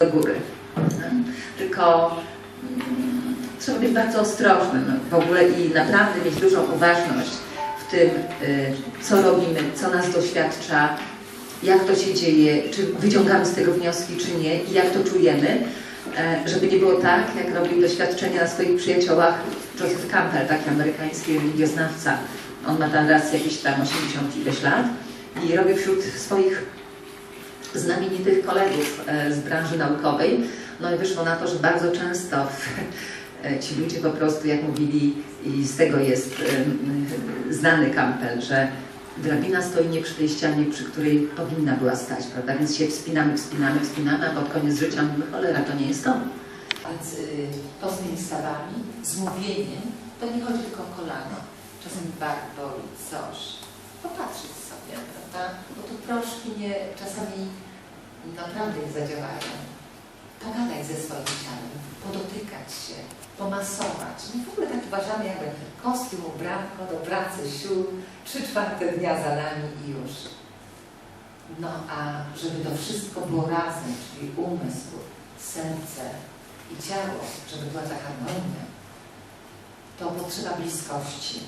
do góry. Tylko mm, trzeba być bardzo ostrożnym w ogóle i naprawdę mieć dużą uważność w tym, y, co robimy, co nas doświadcza, jak to się dzieje, czy wyciągamy z tego wnioski, czy nie i jak to czujemy, e, żeby nie było tak, jak robił doświadczenia na swoich przyjaciołach Joseph Campbell, taki amerykański religioznawca. On ma teraz jakieś tam 80 ileś lat i robi wśród swoich znamienitych kolegów e, z branży naukowej. No i wyszło na to, że bardzo często e, ci ludzie po prostu, jak mówili, i z tego jest znany Campbell, że drabina stoi nie przy tej ścianie, przy której powinna była stać, prawda? Więc się wspinamy, wspinamy, wspinamy, a pod koniec życia mówimy, cholera, to nie jest to. Y, postymi stawami, zmówieniem, to nie chodzi tylko o kolano. Czasem bark boli, coś. Popatrzeć sobie, prawda? Bo tu proszki nie, czasami naprawdę nie zadziałają. Pogadać ze swoim ciałem, podotykać się, pomasować. My w ogóle tak uważamy, jakby kostium, ubranko do pracy, sił, trzy czwarte dnia za nami i już. No a żeby to wszystko było razem, czyli umysł, serce i ciało, żeby była ta harmonia, to potrzeba bliskości.